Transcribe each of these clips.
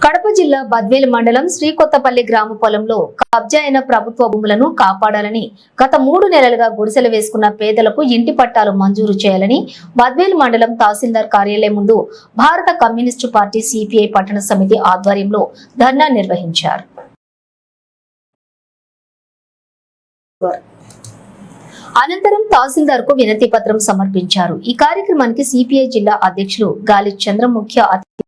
కడప జిల్లా బద్వేలు మండలం శ్రీకొత్తపల్లి గ్రామ పొలంలో కబ్జా అయిన ప్రభుత్వ భూములను కాపాడాలని గత మూడు నెలలుగా గుడిసెలు వేసుకున్న పేదలకు ఇంటి పట్టాలు మంజూరు చేయాలని బద్వేలు మండలం తహసీల్దార్ కార్యాలయం ముందు భారత కమ్యూనిస్టు పార్టీ సిపిఐ పట్టణ సమితి ఆధ్వర్యంలో ధర్నా నిర్వహించారు. అనంతరం తహసీల్దార్కు వినతి పత్రం సమర్పించారు. ఈ కార్యక్రమానికి సిపిఐ జిల్లా అధ్యక్షులు గాలి చంద్ర ముఖ్య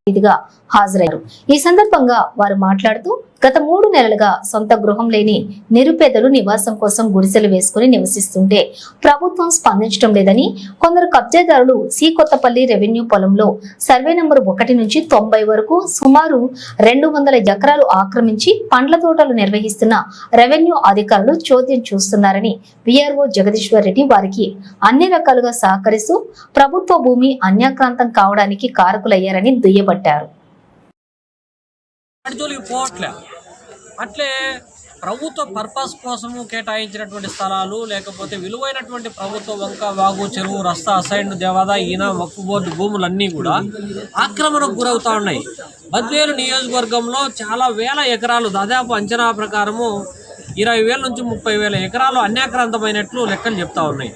అతిథిగా హాజరయ్యారు. ఈ సందర్భంగా వారు మాట్లాడుతూ గత మూడు నెలలుగా సొంత గృహం లేని నిరుపేదలు నివాసం కోసం గుడిసెలు వేసుకుని నివసిస్తుంటే ప్రభుత్వం స్పందించడం లేదని కొందరు కబ్జాదారులు సి కొత్తపల్లి రెవెన్యూ పొలంలో సర్వే నంబర్ ఒకటి నుంచి తొంభై వరకు సుమారు రెండు వందల ఎకరాలు ఆక్రమించి పండ్ల తోటలు నిర్వహిస్తున్న రెవెన్యూ అధికారులు చోద్యం చూస్తున్నారని విఆర్ఓ జగదీశ్వర్ రెడ్డి వారికి అన్ని రకాలుగా సహకరిస్తూ ప్రభుత్వ భూమి అన్యాక్రాంతం కావడానికి కారకులయ్యారని దుయ్యబట్టారు వాటి అట్లే ప్రభుత్వ పర్పస్ కోసము కేటాయించినటువంటి స్థలాలు లేకపోతే విలువైనటువంటి ప్రభుత్వ వంక వాగు చెరువు రస్తా అసైన్ దేవాదా ఈయన వక్ఫ్ బోర్డు భూములన్నీ కూడా ఆక్రమణకు గురవుతా ఉన్నాయి. బద్వేలు నియోజకవర్గంలో చాలా వేల ఎకరాలు దాదాపు అంచనా ప్రకారము ఇరవై వేల నుంచి ముప్పై వేల ఎకరాలు అన్యాక్రాంతమైనట్లు లెక్కలు చెప్తా ఉన్నాయి.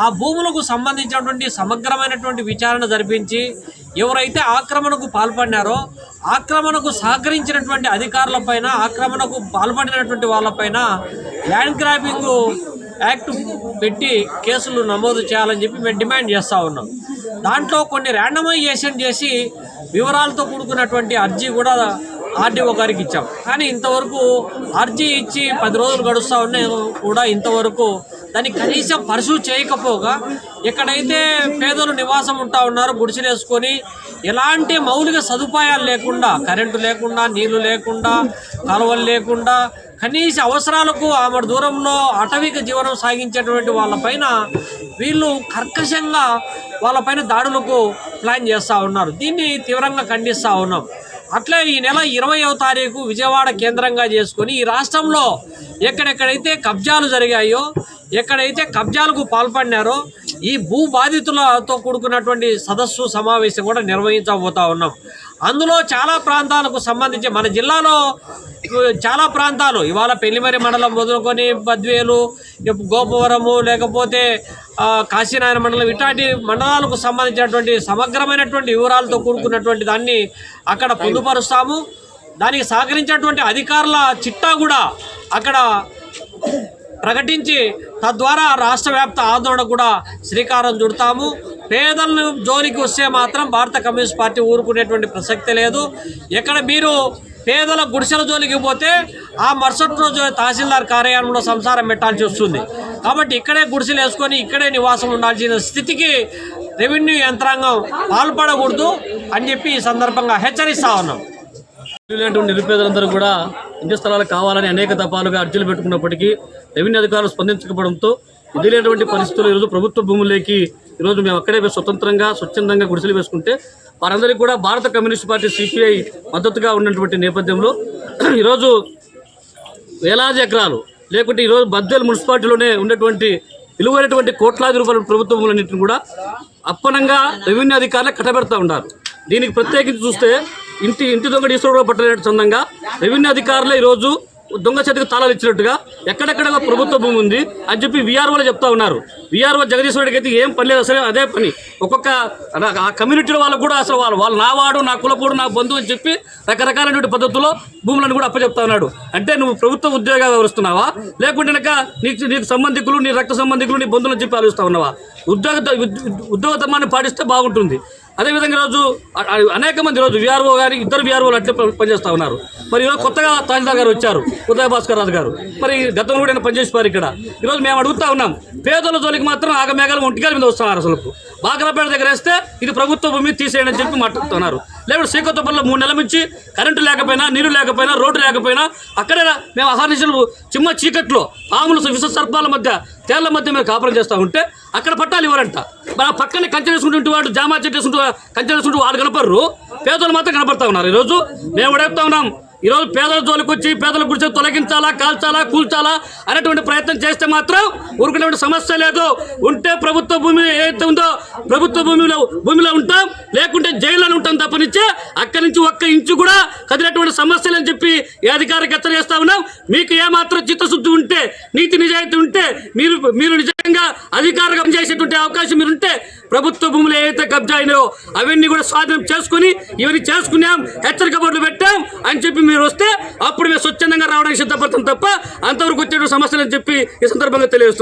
ఆ భూములకు సంబంధించినటువంటి సమగ్రమైనటువంటి విచారణ జరిపించి ఎవరైతే ఆక్రమణకు పాల్పడినారో ఆక్రమణకు సహకరించినటువంటి అధికారులపైన ఆక్రమణకు పాల్పడినటువంటి వాళ్ళపైన ల్యాండ్ గ్రాబింగ్ యాక్ట్ పెట్టి కేసులు నమోదు చేయాలని చెప్పి మేము డిమాండ్ చేస్తూ ఉన్నాం. దాంట్లో కొన్ని ర్యాండమైజేషన్ చేసి వివరాలతో కూడుకున్నటువంటి అర్జీ కూడా ఆర్డీఓ గారికి ఇచ్చాం. కానీ ఇంతవరకు అర్జీ ఇచ్చి పది రోజులు గడుస్తూ ఉన్నాయి కూడా ఇంతవరకు దాన్ని కనీసం పర్సూ చేయకపోగా ఎక్కడైతే పేదలు నివాసం ఉంటా ఉన్నారో గుడిసెలు వేసుకొని ఎలాంటి మౌలిక సదుపాయాలు లేకుండా కరెంటు లేకుండా నీళ్ళు లేకుండా కాలువలు లేకుండా కనీస అవసరాలకు ఆమె దూరంలో అటవిక జీవనం సాగించేటువంటి వాళ్ళపైన వీళ్ళు కర్కశంగా వాళ్ళపైన దాడులకు ప్లాన్ చేస్తూ ఉన్నారు. దీన్ని తీవ్రంగా ఖండిస్తూ ఉన్నాం. అట్లే ఈ నెల ఇరవయో తారీఖు విజయవాడ కేంద్రంగా చేసుకొని ఈ రాష్ట్రంలో ఎక్కడెక్కడైతే కబ్జాలు జరిగాయో ఎక్కడైతే కబ్జాలకు పాల్పడినారో ఈ భూ బాధితులతో కూడుకున్నటువంటి సదస్సు సమావేశం కూడా నిర్వహించబోతా ఉన్నాం. అందులో చాలా ప్రాంతాలకు సంబంధించి మన జిల్లాలో చాలా ప్రాంతాలు ఇవాళ పెళ్ళిమరి మండలం మొదలుకొని బద్వేలు గోపవరము లేకపోతే కాశీనారాయణ మండలం ఇట్లాంటి మండలాలకు సంబంధించినటువంటి సమగ్రమైనటువంటి వివరాలతో కూడుకున్నటువంటి దాన్ని అక్కడ పొందుపరుస్తాము. దానికి సహకరించినటువంటి అధికారుల చిట్టా కూడా అక్కడ ప్రకటించి తద్వారా రాష్ట్ర వ్యాప్త ఆందోళన కూడా శ్రీకారం చుడతాము. పేదలను జోలికి వస్తే మాత్రం భారత కమ్యూనిస్ట్ పార్టీ ఊరుకునేటువంటి ప్రసక్తి లేదు. ఎక్కడ మీరు పేదల గుడిసెల జోలికి పోతే ఆ మరుసటి రోజు తహసీల్దార్ కార్యాలయంలో సంసారం పెట్టాల్సి వస్తుంది. కాబట్టి ఇక్కడే గుడిసెలు వేసుకొని ఇక్కడే నివాసం ఉండాల్సిన స్థితికి రెవెన్యూ యంత్రాంగం పాల్పడకూడదు అని చెప్పి ఈ సందర్భంగా హెచ్చరిస్తా ఉన్నాం. లేనటువంటి నిరుపేదలందరూ కూడా ఇంటి స్థలాలు కావాలని అనేక తపాలుగా అర్జీలు పెట్టుకున్నప్పటికీ రెవెన్యూ అధికారులు స్పందించకపోవడంతో ఇది లేనటువంటి పరిస్థితులు ఈరోజు ప్రభుత్వ భూముల్లోకి ఈరోజు మేము అక్కడే స్వతంత్రంగా స్వచ్ఛందంగా గుడిసెలు వేసుకుంటే వారందరికీ కూడా భారత కమ్యూనిస్ట్ పార్టీ సిపిఐ మద్దతుగా ఉన్నటువంటి నేపథ్యంలో ఈరోజు వేలాది ఎకరాలు లేకుంటే ఈరోజు బద్దెల మున్సిపాలిటీలోనే ఉన్నటువంటి విలువైనటువంటి కోట్లాది రూపాయల ప్రభుత్వ భూములన్నింటిని కూడా అప్పనంగా రెవెన్యూ అధికారులు కట్టబెడతా ఉన్నారు. దీనికి ప్రత్యేకించి చూస్తే ఇంటి ఇంటి దొంగ ఈశ్వరుడు పట్టలేని చందంగా రెవెన్యూ అధికారులే ఈరోజు దొంగ చేతికి తాళాలు ఇచ్చినట్టుగా ఎక్కడెక్కడ ప్రభుత్వ భూమి ఉంది అని చెప్పి విఆర్ఓలు చెప్తా ఉన్నారు. వీఆర్ఓ జగదీశ్వరుడికి అయితే ఏం పని లేదు అసలు అదే పని. ఒక్కొక్క ఆ కమ్యూనిటీలో వాళ్ళకు కూడా అసలు వాళ్ళు వాళ్ళు నా వాడు నా కులపోడు నా బంధువు అని చెప్పి రకరకాలైనటువంటి పద్ధతుల్లో భూములను కూడా అప్పచెప్తా ఉన్నాడు అంటే నువ్వు ప్రభుత్వ ఉద్యోగ వ్యవహరిస్తున్నావా లేకుంటే కనుక నీకు నీకు సంబంధికులు నీ రక్త సంబంధికులు నీ బంధువులు అని చెప్పి ఆలోచిస్తా ఉన్నావా? ఉద్యోగ ఉద్యోగతమాన్ని పాటిస్తే బాగుంటుంది. అదేవిధంగా ఈరోజు అనేక మంది ఈరోజు విఆర్ఓ గారి ఇద్దరు విఆర్ఓలు అట్లే పనిచేస్తూ ఉన్నారు. మరి ఈరోజు కొత్తగా తహసీల్దార్ గారు వచ్చారు ఉదయ భాస్కర్ రాజు గారు. మరి గతంలో కూడా ఆయన పనిచేసిపోయారు ఇక్కడ. ఈరోజు మేము అడుగుతా ఉన్నాం పేదల జోలికి మాత్రం ఆగమేఘాలు ఒంటికాల మీద వస్తున్నారు అసలు. బాగలపేట దగ్గర వేస్తే ఇది ప్రభుత్వ భూమి తీసేయడం అని చెప్పి మాట్లాడుతున్నారు. లేకపోతే శ్రీకొత్తపల్లిలో మూడు నెలల నుంచి కరెంటు లేకపోయినా నీరు లేకపోయినా రోడ్డు లేకపోయినా అక్కడే మేము అహర్నిశలు చిమ్మ చీకట్లో పాములు విష సర్పాల మధ్య తేళ్ళ మధ్య మేము కాపురం చేస్తూ ఉంటే అక్కడ పట్టాలు ఇవ్వరంట. మన పక్కన పక్కనే కంచె వేసుకుంటూ వాడు జామా చెట్టు వేసుకుంటూ కంచె వేసుకుంటూ వాళ్ళు కనపడరు. పేదలు మాత్రం కనపడతా ఉన్నారు. ఈరోజు మేము అడుగుతా ఉన్నాం. ఈరోజు పేదల జోలికి పేదల గురించి తొలగించాలా కాల్చాలా కూల్చాలా అనేటువంటి ప్రయత్నం చేస్తే మాత్రం ఊరుకునేటువంటి సమస్య లేదు. ఉంటే ప్రభుత్వ భూమి ఏదైతే ఉందో ప్రభుత్వ భూమిలో భూమిలో ఉంటాం లేకుంటే జైల్లో ఉంటాం తప్పనిచ్చే అక్కడి నుంచి ఒక్క ఇంచు కూడా కదిలేటువంటి సమస్యలు అని చెప్పి ఈ అధికారికి హెచ్చరిస్తా ఉన్నాం. మీకు ఏమాత్రం చిత్తశుద్ధి ఉంటే నీతి నిజాయితీ ఉంటే మీరు మీరు నిజంగా అధికారంగా చేసేటువంటి అవకాశం మీరు ఉంటే ప్రభుత్వ భూములు ఏవైతే కబ్జా అయినాయో అవన్నీ కూడా స్వాధీనం చేసుకుని ఇవన్నీ చేసుకున్నాం హెచ్చరిక బోర్డులు పెట్టాం అని చెప్పి మీరు వస్తే అప్పుడు మేము స్వచ్ఛందంగా రావడానికి సిద్ధపడతాం తప్ప అంతవరకు వచ్చే సమస్యలు అని చెప్పి ఈ సందర్భంగా తెలియజేస్తున్నాం.